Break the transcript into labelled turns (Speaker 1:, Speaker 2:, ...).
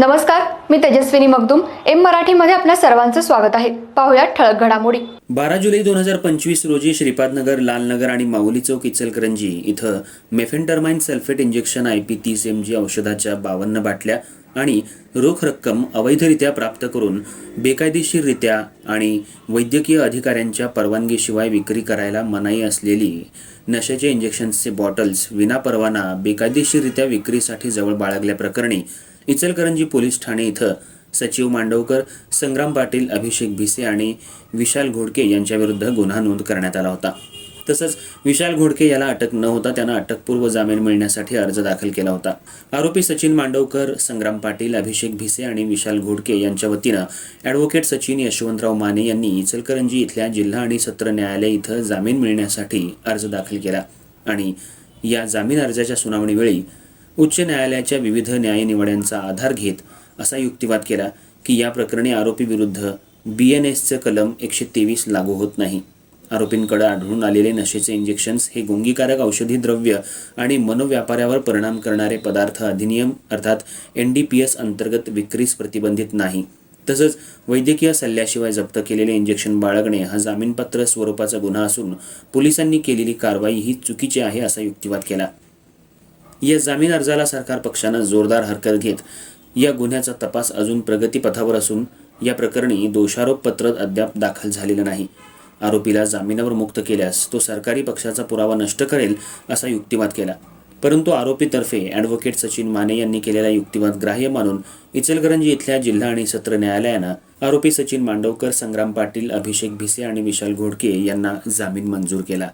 Speaker 1: नमस्कार मी तेजस्विनी मगदुम. एम मराठीमध्ये आपल्या सर्वांचं स्वागत आहे. पाहुयात ठळक घडामोडी.
Speaker 2: बारा जुलै दोन हजार पंचवीस रोजी श्रीपादनगर लालनगर आणि माऊली चौक इचलकरंजी इथं mephentermine sulphate injection I P तीस एम जी औषधाच्या बावन्न बाटल्या आणि रोख रक्कम अवैधरित्या प्राप्त करून बेकायदेशीररित्या आणि वैद्यकीय अधिकाऱ्यांच्या परवानगीशिवाय विक्री करायला मनाई असलेली नशाचे इंजेक्शन्सचे बॉटल्स विनापरवाना बेकायदेशीररित्या विक्रीसाठी जवळ बाळगल्याप्रकरणी इचलकरंजी पोलीस ठाणे इथं सचिव मांडवकर संग्राम पाटील अभिषेक भिसे आणि विशाल घोडके यांच्याविरुद्ध गुन्हा नोंद करण्यात आला होता. तसंच विशाल घोडके याला अटक न होता त्यानं अटकपूर्व जामीन मिळण्यासाठी अर्ज दाखल केला होता. आरोपी सचिन मांडवकर संग्राम पाटील अभिषेक भिसे आणि विशाल घोडके यांच्या वतीनं ॲडव्होकेट सचिन यशवंतराव माने यांनी इचलकरंजी इथल्या जिल्हा आणि सत्र न्यायालय इथं जामीन मिळण्यासाठी अर्ज दाखल केला. आणि या जामीन अर्जाच्या सुनावणीवेळी उच्च न्यायालयाच्या विविध न्यायनिवाड्यांचा आधार घेत असा युक्तिवाद केला की या प्रकरणी आरोपीविरुद्ध बी एन एसचं कलम एकशे तेवीस लागू होत नाही. आरोपींकडे आढळून आलेले नशेचे इंजेक्शन्स हे गुंगीकारक औषधी द्रव्य आणि मनोव्यापाऱ्यावर परिणाम करणारे पदार्थ अधिनियम अर्थात एन डी पी एस अंतर्गत विक्रीस प्रतिबंधित नाही. तसंच वैद्यकीय सल्ल्याशिवाय जप्त केलेले इंजेक्शन बाळगणे हा जामीनपात्र स्वरूपाचा गुन्हा असून पोलिसांनी केलेली कारवाई ही चुकीची आहे असा युक्तिवाद केला. या जामीन अर्जाला सरकार पक्षानं जोरदार हरकत घेत या गुन्ह्याचा तपास अजून प्रगतीपथावर असून या प्रकरणी दोषारोप पत्र अद्याप दाखल झालेलं नाही. आरोपीला जामिनावर मुक्त केल्यास तो सरकारी पक्षाचा पुरावा नष्ट करेल असा युक्तिवाद केला. परंतु आरोपीतर्फे ॲडव्होकेट सचिन माने यांनी केलेला युक्तिवाद ग्राह्य मानून इचलकरंजी इथल्या जिल्हा आणि सत्र न्यायालयानं आरोपी सचिन मांडवकर संग्राम पाटील अभिषेक भिसे आणि विशाल घोडके यांना जामीन मंजूर केला.